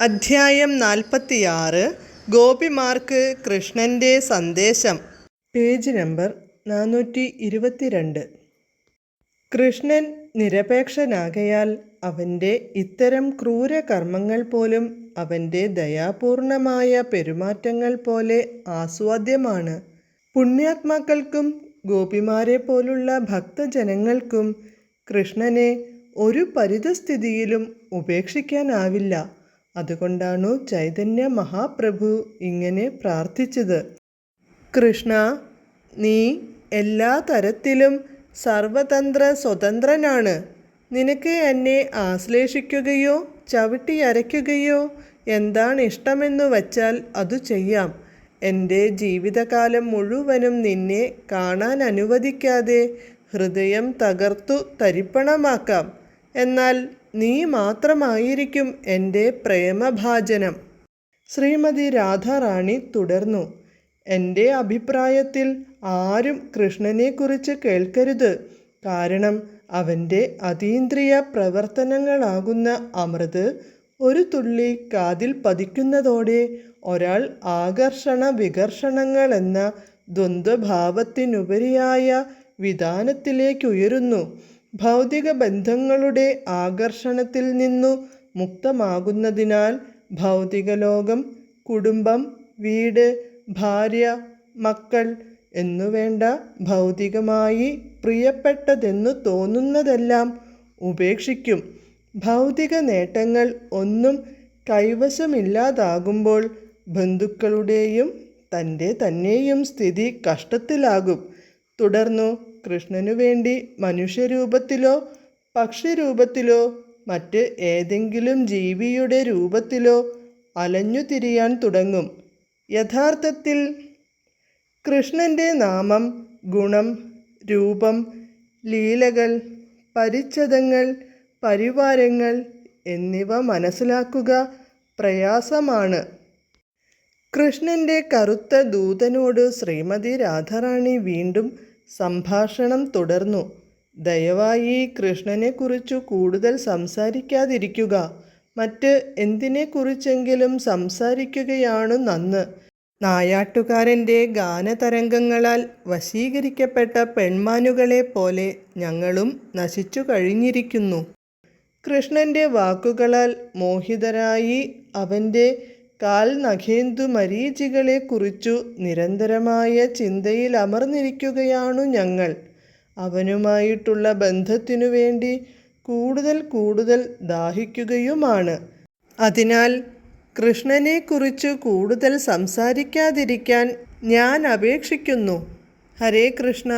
അധ്യായം നാൽപ്പത്തിയാറ്. ഗോപിമാർക്ക് കൃഷ്ണന്റെ സന്ദേശം. പേജ് നമ്പർ നാനൂറ്റി ഇരുപത്തിരണ്ട് കൃഷ്ണൻ നിരപേക്ഷനാകയാൽ അവന്റെ ഇത്തരം ക്രൂരകർമ്മങ്ങൾ പോലും അവന്റെ ദയാപൂർണമായ പെരുമാറ്റങ്ങൾ പോലെ ആസ്വാദ്യമാണ്. പുണ്യാത്മാക്കൾക്കും ഗോപിമാരെ പോലുള്ള ഭക്തജനങ്ങൾക്കും കൃഷ്ണനെ ഒരു പരിതസ്ഥിതിയിലും ഉപേക്ഷിക്കാനാവില്ല. അതുകൊണ്ടാണു ചൈതന്യ മഹാപ്രഭു ഇങ്ങനെ പ്രാർത്ഥിച്ചത്. കൃഷ്ണ നീ എല്ലാ തരത്തിലും സർവതന്ത്ര സ്വതന്ത്രനാണ്. നിനക്ക് എന്നെ ആശ്ലേഷിക്കുകയോ ചവിട്ടി അരയ്ക്കുകയോ എന്താണ് ഇഷ്ടമെന്നു വച്ചാൽ അതു ചെയ്യാം. എന്റെ ജീവിതകാലം മുഴുവനും നിന്നെ കാണാൻ അനുവദിക്കാതെ ഹൃദയം തകർത്തു തരിപ്പണമാക്കാം. എന്നാൽ നീ മാത്രമായിരിക്കും എന്റെ പ്രേമഭാജനം. ശ്രീമതി രാധാറാണി തുടർന്നു. എന്റെ അഭിപ്രായത്തിൽ ആരും കൃഷ്ണനെക്കുറിച്ച് കേൾക്കരുത്. കാരണം അവന്റെ അതീന്ദ്രിയ പ്രവർത്തനങ്ങളാകുന്ന അമൃത് ഒരു തുള്ളി കാതിൽ പതിക്കുന്നതോടെ ഒരാൾ ആകർഷണ വികർഷണങ്ങൾ എന്ന ദ്വന്ദ്ഭാവത്തിനുപരിയായ വിധാനത്തിലേക്കുയരുന്നു. ഭൗതിക ബന്ധങ്ങളുടെ ആകർഷണത്തിൽ നിന്നു മുക്തമാകുന്നതിനാൽ ഭൗതിക ലോകം കുടുംബം വീട് ഭാര്യ മക്കൾ എന്നുവേണ്ട ഭൗതികമായി പ്രിയപ്പെട്ടതെന്നു തോന്നുന്നതെല്ലാം ഉപേക്ഷിക്കും. ഭൗതിക നേട്ടങ്ങൾ ഒന്നും കൈവശമില്ലാതാകുമ്പോൾ ബന്ധുക്കളുടെയും തന്റെ തന്നെയും സ്ഥിതി കഷ്ടത്തിലാകും. തുടർന്നു കൃഷ്ണനു വേണ്ടി മനുഷ്യരൂപത്തിലോ പക്ഷിരൂപത്തിലോ മറ്റ് ഏതെങ്കിലും ജീവിയുടെ രൂപത്തിലോ അലഞ്ഞു തിരിയാൻ തുടങ്ങും. യഥാർത്ഥത്തിൽ കൃഷ്ണന്റെ നാമം ഗുണം രൂപം ലീലകൾ പരിച്ഛദങ്ങൾ പരിവാരങ്ങൾ എന്നിവ മനസ്സിലാക്കുക പ്രയാസമാണ്. കൃഷ്ണന്റെ കറുത്ത ദൂതനോട് ശ്രീമതി രാധാറാണി വീണ്ടും സംഭാഷണം തുടർന്നു. ദയവായി കൃഷ്ണനെക്കുറിച്ചു കൂടുതൽ സംസാരിക്കാതിരിക്കുക. മറ്റ് എന്തിനെക്കുറിച്ചെങ്കിലും സംസാരിക്കുകയാണ് നന്ന്. നായാട്ടുകാരന്റെ ഗാനതരംഗങ്ങളാൽ വശീകരിക്കപ്പെട്ട പെൺമാനുകളെ പോലെ ഞങ്ങളും നശിച്ചു കഴിഞ്ഞിരിക്കുന്നു. കൃഷ്ണന്റെ വാക്കുകളാൽ മോഹിതരായി അവന്റെ കാൽ നഖേന്ദു മരീചികളെക്കുറിച്ചു നിരന്തരമായ ചിന്തയിൽ അമർന്നിരിക്കുകയാണു ഞങ്ങൾ. അവനുമായിട്ടുള്ള ബന്ധത്തിനു വേണ്ടി കൂടുതൽ കൂടുതൽ ദാഹിക്കുകയുമാണ്. അതിനാൽ കൃഷ്ണനെക്കുറിച്ച് കൂടുതൽ സംസാരിക്കാതിരിക്കാൻ ഞാൻ അപേക്ഷിക്കുന്നു. ഹരേ കൃഷ്ണ.